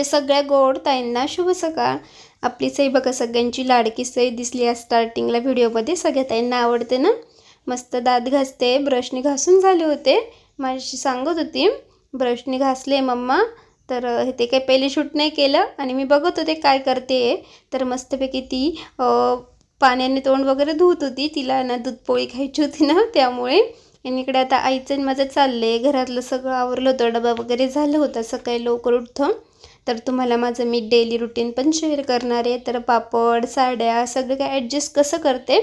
आमच्या सगळ्या गोड ताईंना शुभ सकाळ. आपली सई बघा सगळ्यांची लाडकी सई दिसली आहे स्टार्टिंगला व्हिडिओमध्ये सगळ्या ताईंना आवडते ना? मस्त दात घासते ब्रशने घासून झाले होते. माझी सांगत होती ब्रशने घासले मम्मा तर हे ते काही पहिले शूट नाही केलं आणि मी बघत होते काय करते. तर मस्तपैकी ती पाण्याने तोंड वगैरे धुत होती. तिला ना दूध पोळी खायची होती ना त्यामुळे. आणि इकडे आता आईचं माझं चाललं आहे घरातलं सगळं आवरलं होतं. डबा वगैरे झालं होतं. सकाळी लवकर उठतं. तर तुम्हाला माझं मी डेली रुटीन पण शेअर करणार आहे. तर पापड साड्या सगळं काय ॲडजस्ट कसं करते?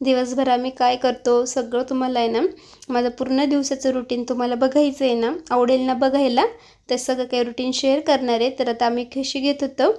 दिवसभर आम्ही काय करतो? सगळं तुम्हाला आहे ना माझं पूर्ण दिवसाचं रुटीन तुम्हाला बघायचं आहे ना आवडेल ना बघायला तर सगळं काही रुटीन शेअर करणार आहे. तर आता आम्ही खिशी घेत होतो.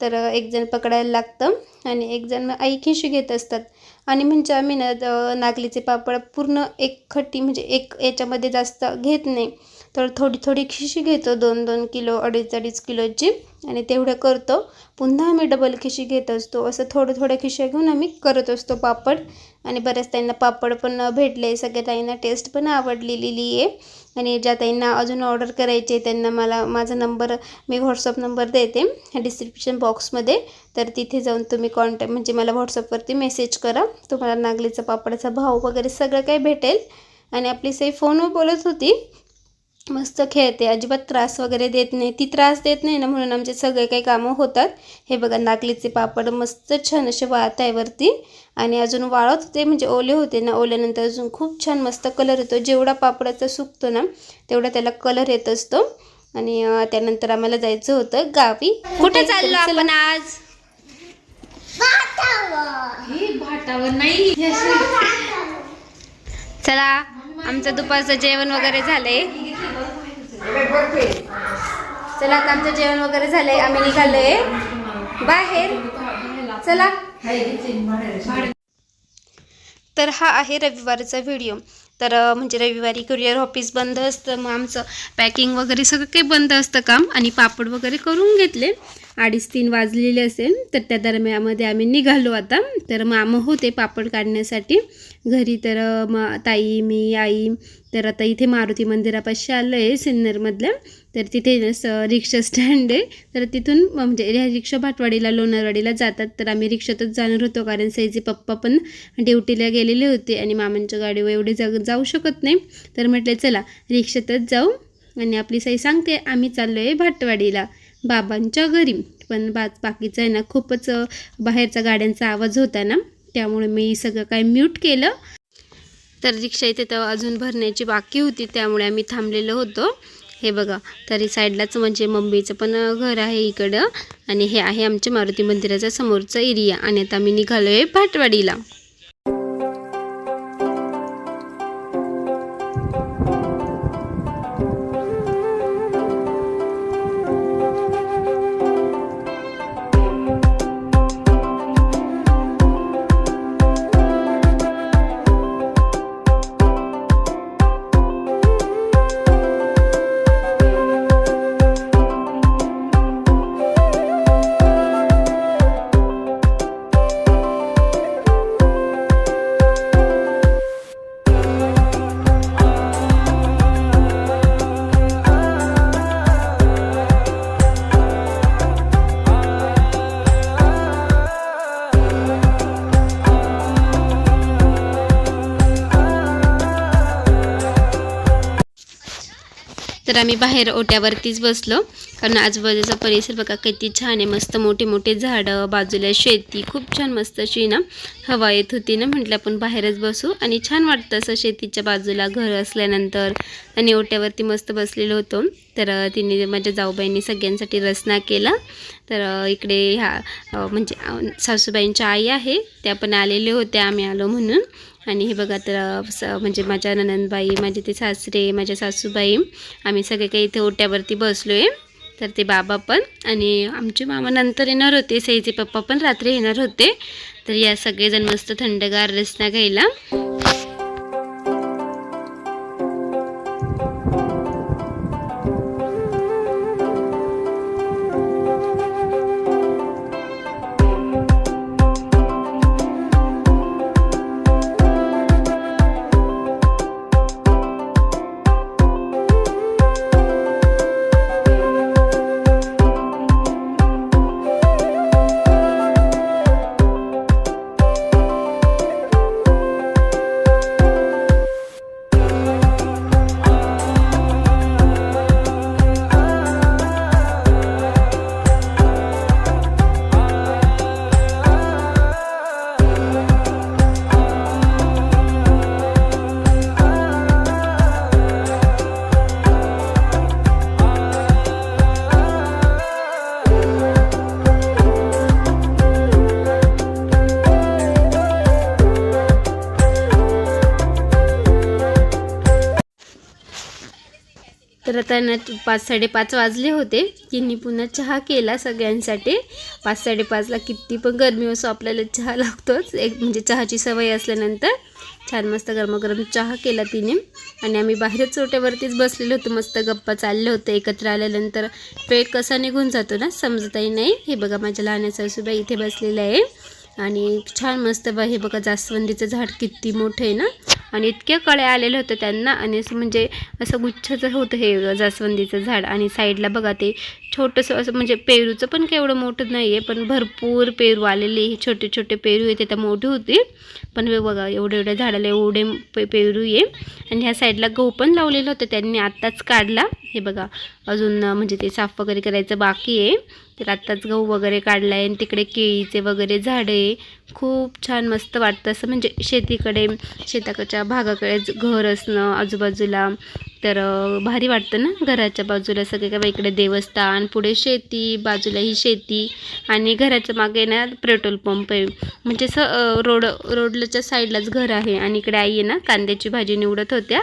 तर एक जण पकडायला लागतं आणि एक जण आई खिशी घेत असतात. आणि म्हणजे आम्ही ना नागलीचे पापड पूर्ण एक खट्टी म्हणजे एक याच्यामध्ये जास्त घेत नाही. तर थोडी थोडी खिशी घेतो दोन दोन किलो अडीच अडीच किलोची आणि तेवढं करतो. पुन्हा आम्ही डबल खिशी घेत असतो. असं थोडं थोड्या खिशा घेऊन आम्ही करत असतो पापड. आणि बऱ्याच ताईंना पापड पण भेटले. सगळ्या ताईंना टेस्ट पण आवडलेली आहे. आणि ज्या ताईंना अजून ऑर्डर करायची आहे त्यांना मला माझा नंबर मी व्हॉट्सअप नंबर देते डिस्क्रिप्शन बॉक्समध्ये तर तिथे जाऊन तुम्ही कॉन्टॅक्ट म्हणजे मला व्हॉट्सअपवरती मेसेज करा. तुम्हाला नागलीचा पापडाचा भाव वगैरे सगळं काही भेटेल. आणि आपली सई फोनवर बोलत होती मस्त खेळते अजिबात त्रास वगैरे देत नाही. ती त्रास देत नाही ना म्हणून आमचे सगळे काही कामं होतात. हे बघा नागलीचे पापड मस्त छान असे वाळत आहे वरती. आणि अजून वाळत होते म्हणजे ओले होते ना ओल्यानंतर अजून खूप छान मस्त कलर येतो. जेवढा पापडाचा सुकतो ना तेवढा त्याला कलर येत असतो. आणि त्यानंतर आम्हाला जायचं होतं गावी. कुठे चाललो आपण आज? भाटावर नाही. चला. आमचं दुपारचं जेवण वगैरे झालंय. चला आता आमचं जेवण वगैरे झालंय आम्ही निघालोय. बाहेर. चला. तर हा आहे रविवारचा व्हिडिओ. तर म्हणजे रविवारी कुरिअर ऑफिस बंद असतं मग आमचं पॅकिंग वगैरे सगळं काही बंद असतं काम आणि पापड वगैरे करून घेतले. अडीच तीन वाजलेले असेल तर त्या दरम्यामध्ये आम्ही निघालो आता. तर मामा होते पापड काढण्यासाठी. घरी तर म ताई मी आई तर आता इथे मारुती मंदिरापाशी आलं आहे सिन्नरमधल्या. तर तिथे स रिक्षा स्टँड आहे. तर तिथून म्हणजे ह्या रिक्षा भाटवाडीला लोणारवाडीला जातात. तर आम्ही रिक्षातच जाणार होतो कारण सईचे पप्पा पण ड्युटीला गेलेले होते आणि मामांच्या गाडीवर एवढे जा जाऊ शकत नाही. तर म्हटले चला रिक्षातच जाऊ. आणि आपली सई सांगते आम्ही चाललो आहे भाटवाडीला. बाबांच्या घरी. पण बा बाकीचं आहे ना खूपच बाहेरचा गाड्यांचा आवाज होता ना त्यामुळे मी सगळं काय म्यूट केलं. तर रिक्षा इथे तर अजून भरण्याची बाकी होती त्यामुळे आम्ही थांबलेलो होतो. हे बघा तरी साईडलाच म्हणजे मम्मीचं पण घर आहे इकडं. आणि हे आहे आमच्या मारुती मंदिराच्या समोरचा एरिया. आणि आता आम्ही निघालो आहे भाटवाडीला. तर आम्ही बाहेर ओट्यावरतीच बसलो. कारण आजूबाजूचा परिसर बघा किती छान आहे. मस्त मोठे मोठे झाडं बाजूला शेती. खूप छान मस्त अशी ना हवा येत होती ना. म्हटलं आपण बाहेरच बसू. आणि छान वाटतं असं शेतीच्या बाजूला घर असल्यानंतर. आणि ओट्यावरती मस्त बसलेलो होतो. तर तिने माझ्या जाऊबाईंनी सगळ्यांसाठी रचना केला. तर इकडे ह्या म्हणजे सासूबाईंच्या आई आहे. त्या पण आलेल्या होत्या. आम्ही आलो म्हणून. आणि हे बघा तर म्हणजे माझ्या ननंदबाई माझे ते सासरे माझ्या सासूबाई आम्ही सगळे काही इथे ओट्यावरती बसलो आहे तर ते बाबा पण आणि आमचे मामा नंतर येणार होते. सईचे पप्पा पण रात्री येणार होते. तर या सगळेजण मस्त थंडगार रसना घ्यायला. तर त्यांना पाच साडेपाच वाजले होते. तिने पुन्हा चहा केला सगळ्यांसाठी. पाच साडेपाचला किती पण गरमी असो आपल्याला चहा लागतोच. एक म्हणजे चहाची सवय असल्यानंतर छान मस्त गरमागरम चहा केला तिने. आणि आम्ही बाहेरच चोट्यावरतीच बसलेलो होतो. मस्त गप्पा चालले होते एकत्र आल्यानंतर वेळ कसा निघून जातो ना समजताही नाही. हे बघा माझ्या लहान सासूबाई इथे बसलेलं आहे. आणि छान मस्त बा हे बघा जास्वंदीचं झाड किती मोठं आहे ना. आणि इतके कळे आलेले होते त्यांना. आणि असं म्हणजे असं गुच्छचं होतं हे जास्वंदीचं झाड आणि साईडला बघा ते छोटंसं असं म्हणजे पेरूचं पण केवढं मोठं नाही आहे पण भरपूर पेरू आलेले हे छोटे छोटे पेरू आहे ते तर मोठी होती. पण हे बघा एवढ्या एवढ्या झाडाला एवढे पे पेरू आहे. आणि ह्या साईडला गहू पण लावलेलं होतं त्यांनी आत्ताच काढला. हे बघा अजून म्हणजे ते साफ वगैरे करायचं बाकी आहे. तर आत्ताच गहू वगैरे काढला आहे आणि तिकडे केळीचे वगैरे झाडे खूप छान मस्त वाटतं. असं म्हणजे शेतीकडे शेताकडच्या भागाकडे घर असणं आजूबाजूला तर भारी वाटतं ना घराच्या बाजूला सगळे काय इकडे देवस्थान पुढे शेती बाजूला ही शेती आणि घराच्या मागे ना पेट्रोल पंप आहे. म्हणजे अं, रोड रोडच्या साईडलाच घर आहे आणि इकडे आई आहे ना कांद्याची भाजी निवडत होत्या.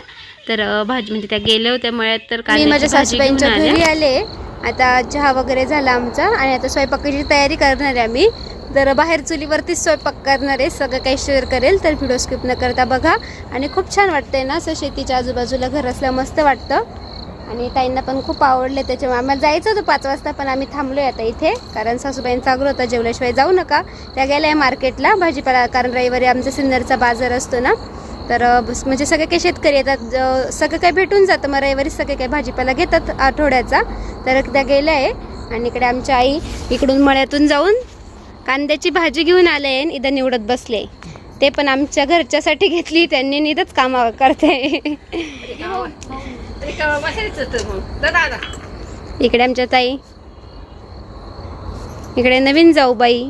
तर भाजी म्हणजे त्या गेल्या होत्या मळ्यात तर कांद्याची माझ्या भाजी घेऊन घरी आले. आता चहा वगैरे झाला आमचा आणि आता स्वयंपाकाची तयारी करणार आहे आम्ही. तर बाहेर चुलीवरतीच स्वयंपाक करणार आहे सगळं काही शेअर करेल तर व्हिडिओ स्किप न करता बघा. आणि खूप छान वाटतंय ना असं शेतीच्या आजूबाजूला घर असलं मस्त वाटतं. आणि ताईंना पण खूप आवडले त्याच्यामुळे आम्हाला जायचं होतं पाच वाजता पण आम्ही थांबलो आहे आता इथे. कारण सासूबाईंचा आग्रह होता जेवल्याशिवाय जाऊ नका. त्या गेल्या आहे मार्केटला भाजीपाला कारण रविवारी आमचा सिन्नरचा बाजार असतो ना. तर बस म्हणजे सगळे काही शेतकरी येतात ज- सगळं काही भेटून जातं. मग रविवारी सगळे काही भाजीपाला घेतात आठवड्याचा. तर त्या गेल्या आहे. आणि इकडे आमच्या आई इकडून मळ्यातून जाऊन कांद्याची भाजी घेऊन आले इथं निवडत बसले. ते पण आमच्या घरच्यासाठी घेतली त्यांनी निधच कामावर करते. इकडे आमच्या ताई. इकडे नवीन जाऊ बाई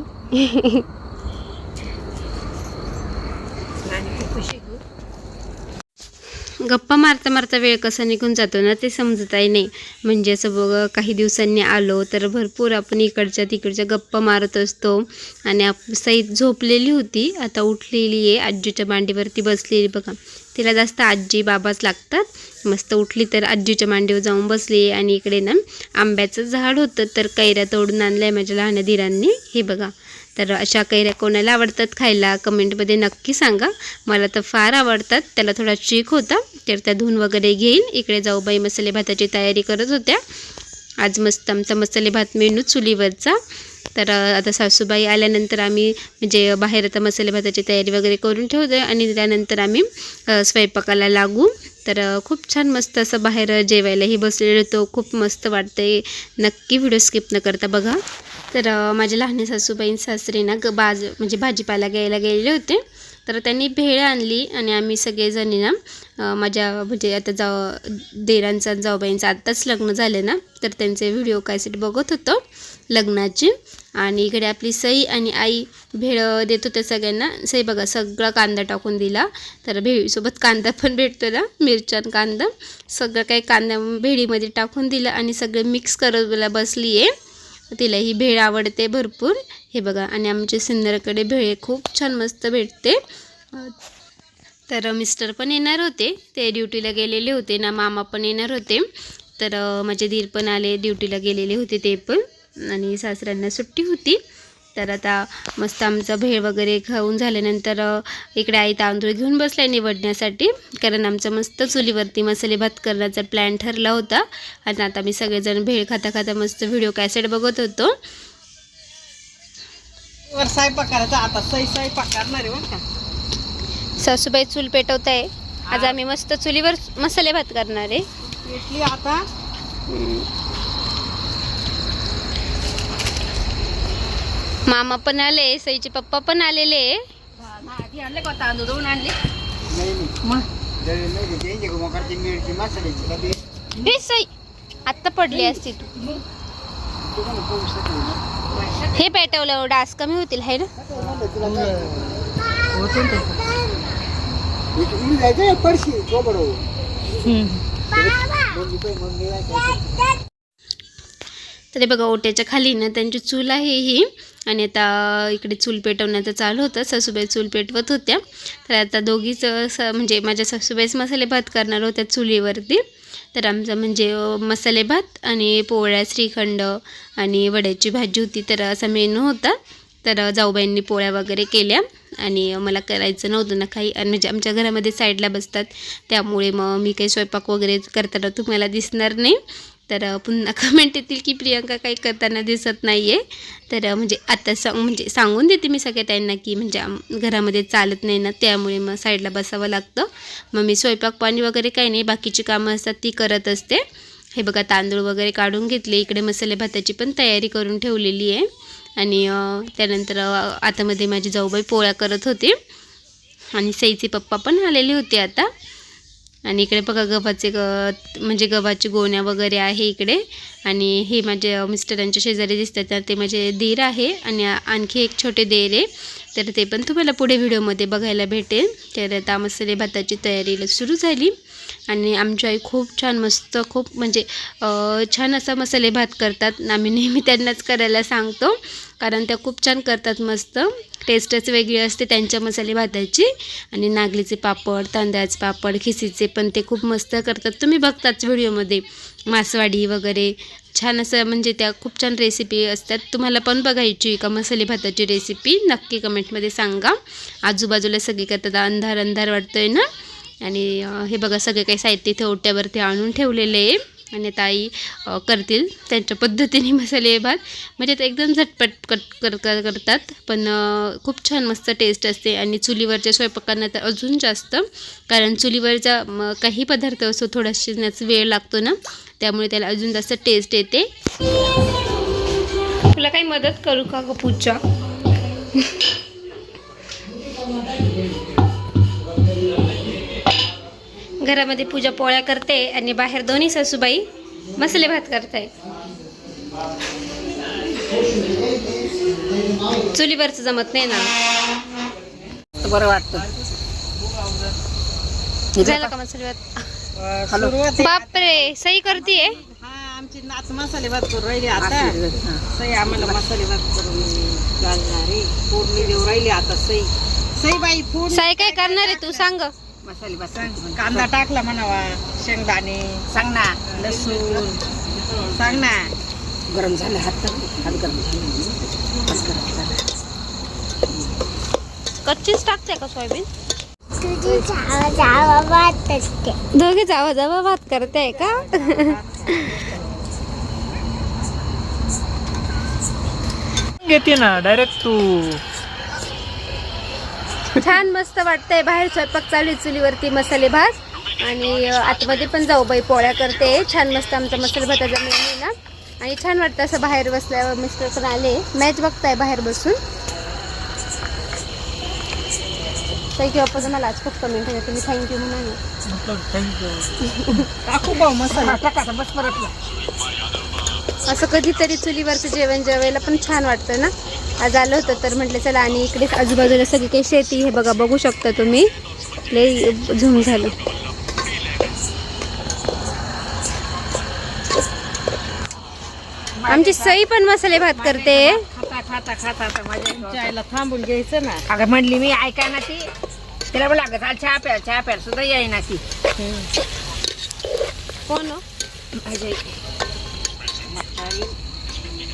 गप्पा मारता मारता वेळ कसा निघून जातो ना ते समजताही नाही. म्हणजे असं बघ काही दिवसांनी आलो तर भरपूर आपण इकडच्या तिकडच्या गप्पा मारत असतो. आणि आप सईद झोपलेली होती आता उठलेली आहे आजीच्या मांडीवरती बसलेली बघा. तिला जास्त आजी बाबाच लागतात. मस्त उठली तर आजीच्या मांडीवर जाऊन बसली आणि इकडे ना आंब्याचं झाड होतं तर कैऱ्या तोडून आणलं आहे माझ्या लहान धीरांनी हे बघा. तर अशा कैऱ्या कोणाला आवडतात खायला कमेंटमध्ये नक्की सांगा. मला तर फार आवडतात. त्याला थोडा चीक होता. तर त्या धुवून वगैरे घेईन. इकडे जाऊ बाई मसाले भाताची तयारी करत होत्या. आज मस्त आमचा मसाले भात मेनू चुलीवरचा. तर आता सासूबाई आल्यानंतर आम्ही म्हणजे बाहेर आता मसाले भाताची तयारी वगैरे करून ठेवतो आणि त्यानंतर आम्ही स्वयंपाकाला लागू. तर खूप छान मस्त असं बाहेर जेवायलाही बसलेलो होतो. खूप मस्त वाटते नक्की व्हिडिओ स्किप न करता बघा. तर माझ्या लहान सासूबाईं सासरे ना ग बाज म्हणजे भाजीपाला घ्यायला गेलेले होते. तर त्यांनी भेळ आणली आणि आम्ही सगळेजणी ना माझ्या म्हणजे आता जाव देरांचा जाऊबाईंचं आत्ताच लग्न झालं ना तर त्यांचे व्हिडिओ कॅसेट बघत होतो लग्नाची. आणि इकडे आपली सई आणि आई भेळ देत होत्या सगळ्यांना. सई बघा सगळा कांदा टाकून दिला. तर भेळीसोबत कांदा पण भेटतो ना मिरच्या कांदा. सगळं काही कांदा भेळीमध्ये टाकून दिलं आणि सगळं मिक्स करायला बसली आहे तिला ही भेळ आवडते भरपूर. हे बघा आणि आमच्या सिन्नरकडे भेळ खूप छान मस्त भेटते. तर मिस्टर पण येणार होते. ते ड्युटीला गेलेले होते ना मामा पण येणार होते. तर माझे धीर पण आले ड्युटीला गेलेले होते ते पण. आणि सासऱ्यांना सुट्टी होती. तर आता मस्त आमचा भेळ वगैरे खाऊन झाल्यानंतर इकडे आई तांदूळ घेऊन बसलाय निवडण्यासाठी. कारण आमचा मस्त चुलीवरती मसाले भात करण्याचा प्लॅन ठरला होता. आणि आता मी सगळेजण भेळ खाता खाता मस्त व्हिडिओ कॅसेट बघत होतो. स्वयंपाक करायचा आता सई स्वयंपाक करणार आहे बरं का. सासूबाई चूल पेटवत आहे आज आम्ही मस्त चुलीवर मसाले भात करणार आहे. आता. मामा पण आले सईचे पप्पा पण आलेले. आधी आणले का तांदूळ दोन आणले हे सई आत्ता पडली असती तू. हे पेटवलं डास कमी होतील है ना? तो बरोबर ते. मम्मी पाय मम्मी जायचं. तर हे बघा ओट्याच्या खाली ना त्यांची चूल आहे ही. आणि आता इकडे चूल पेटवण्याचं चालू होतं. सासूबाई चूल पेटवत होत्या. तर आता दोघीच स म्हणजे माझ्या सासूबाईच मसाले भात करणार होत्या चुलीवरती. तर आमचा म्हणजे मसाले भात आणि पोळ्या श्रीखंड आणि वड्याची भाजी होती. तर असा मेनू होता. तर जाऊबाईंनी पोळ्या वगैरे केल्या. आणि मला करायचं नव्हतं ना काही. आणि म्हणजे आमच्या घरामध्ये साईडला बसतात. त्यामुळे मग मी काही स्वयंपाक वगैरे करताना तुम्हाला दिसणार नाही. तर पुन्हा कमेंट येतील की प्रियंका काही करताना दिसत नाही आहे तर म्हणजे आता सांग म्हणजे सांगून देते मी सगळ्या त्यांना की म्हणजे घरामध्ये चालत नाही ना त्यामुळे मग साईडला बसावं लागतं. मग मी स्वयंपाक पाणी वगैरे काही नाही बाकीची कामं असतात ती करत असते. हे बघा तांदूळ वगैरे काढून घेतले इकडे मसाले भाताची पण तयारी करून ठेवलेली आहे. आणि त्यानंतर आतामध्ये माझी जाऊबाई पोळ्या करत होती. आणि सईचे पप्पा पण आलेले होते आता. आणि इकडे बघा गव्हाचे ग म्हणजे गव्हाची गोण्या वगैरे आहे इकडे. आणि हे माझे मिस्टरांच्या शेजारी दिसतात तर ते माझे दीर आहे आणि आणखी एक छोटे देर आहे. तर ते पण तुम्हाला पुढे व्हिडिओमध्ये बघायला भेटेल. तर आता मसाले भाताची तयारी सुरू झाली. आणि आमची आई खूप छान मस्त खूप म्हणजे छान असा मसाले भात करतात. आम्ही नेहमी त्यांनाच करायला सांगतो. कारण त्या खूप छान करतात मस्त. टेस्टच वेगळी असते त्यांच्या मसाले भाताची. आणि नागलीचे पापड तांदळाचे पापड खिसीचे पण ते खूप मस्त करतात. तुम्ही बघताच व्हिडिओमध्ये. मासवाडी वगैरे. छान असं म्हणजे त्या खूप छान रेसिपी असतात. तुम्हाला पण बघायची का मसाले भाताची रेसिपी नक्की कमेंटमध्ये सांगा. आजूबाजूला सगळी करतात अंधार अंधार वाटतोय ना? आणि हे बघा सगळे काही साहित्य इथे ओट्यावरती आणून ठेवलेले आहे. आणि ताई करतील त्यांच्या पद्धतीने मसाले भात. म्हणजे ते एकदम झटपट कट कर कर- करतात. पण खूप छान मस्त टेस्ट असते. आणि चुलीवरच्या स्वयंपाकांना तर अजून जास्त. कारण चुलीवरचा म, काही पदार्थ असो थोडा शिजण्याचा वेळ लागतो ना त्यामुळे त्याला अजून जास्त टेस्ट येते. तुला काही मदत करू का ग पूजा? घरामध्ये पूजा पोळ्या करते आणि बाहेर दोन्ही सासूबाई मसाले भात करताय. चुलीवरचं जमत नाही ना? बरं वाटतं. झालं का मसाले भात. बापरे सही करतीये? हा आमची नात मसाले भात करून राहिली आता. सई आम्हाला मसाले भात करून घालणार. देऊ राहिली आता सई. सई बाई साई काय करणार आहे तू? सांग. मसाले भात कांदा टाकला म्हणावा शेंगदाणे. सांग ना. लसूण. सांग ना. गरम झालं हात हात गरम झाले. कच्चीच टाकते का सोयाबीन? तुझी जावा जावा बात असते दोघे जावा जावा भात करते का? घेते ना डायरेक्ट तू. छान मस्त वाटतंय. बाहेर स्वयंपाक चालू आहे चुलीवरती मसाले भात. आणि आतमध्ये पण जाऊ बाई पोळ्या करते. छान मस्त आमचा मसाले भाताचा मेनू ना. आणि छान वाटतं असं बाहेर बसल्यावर मिस्टर पण आले. मॅच बघताय बाहेर बसून. थँक्यू आपण मला आज खूप कमेंट आहे तुम्ही थँक्यू म्हणा ना. म्हटलं थँक्यू टाकू भाऊ मसाला. टाका बस परत. असं कधीतरी चुलीवरचं जेवण जेवायला पण छान वाटतं ना. आज आलं होतं तर म्हटलं चला आणि इकडे आजूबाजूला सगळी काही शेती हे बघा बघू शकता तुम्ही. लई झूम झालं. आमची सई पण मसाले भात करते. खाता खाता खाता आता माझ्या आईला थांबून घ्यायचं ना. अगं म्हणली मी ऐका ना ती. तिला पण लागत चाल चहा प्या चहा प्या सुद्धा येईना ती. कोण हो? माझी आई.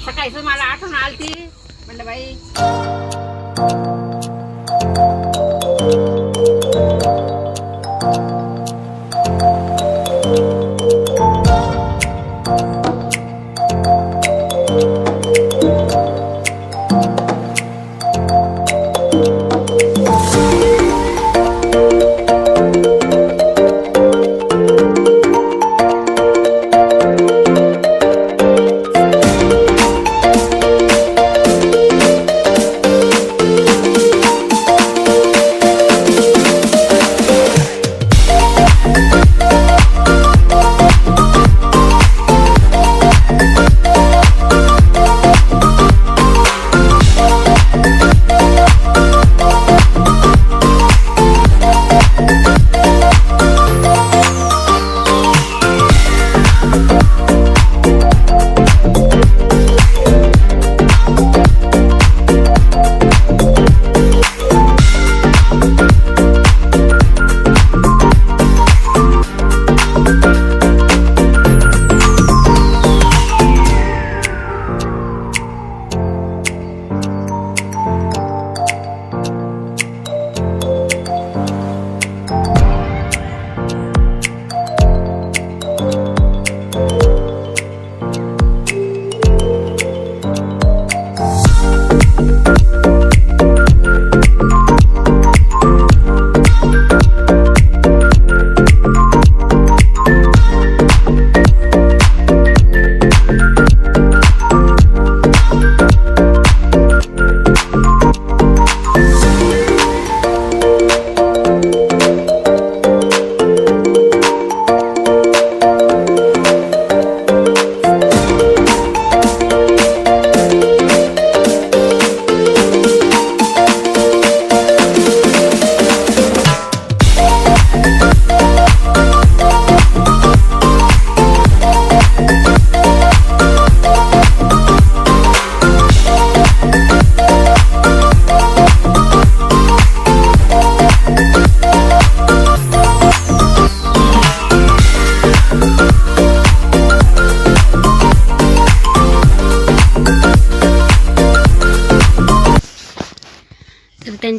सकाळीच मला आठवण आलती. म्हणलं बाई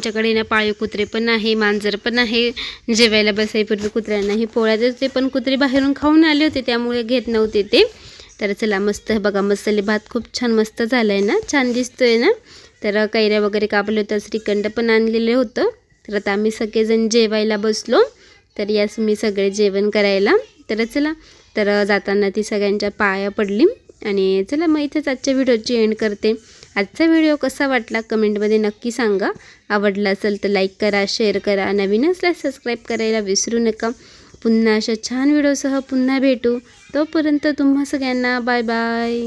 त्यांच्याकडे ना पाळीव कुत्रे पण आहे मांजर पण आहे. जेवायला बसायपूर्वी कुत्र्यांनाही पोळ्या देते पण कुत्रे बाहेरून खाऊन आले होते त्यामुळे घेत नव्हते ते. तर चला मस्त बघा मसाले भात खूप छान मस्त झाला आहे ना छान दिसतोय ना. तर कैऱ्या वगैरे कापले होत्या श्रीखंड पण आणलेलं होतं. तर आता आम्ही सगळेजण जेवायला बसलो. तर यास मी सगळे जेवण करायला. तर चला तर जाताना ती सगळ्यांच्या पाया पडली. आणि चला मग इथेच आजच्या व्हिडिओची एंड करते. आजचा व्हिडिओ कसा वाटला कमेंटमध्ये नक्की सांगा. आवडला असेल तर लाईक करा शेअर करा. नवीन असल्यास सबस्क्राईब करायला विसरू नका. पुन्हा अशा छान व्हिडिओसह पुन्हा भेटू. तोपर्यंत तुम्हा सगळ्यांना बाय बाय.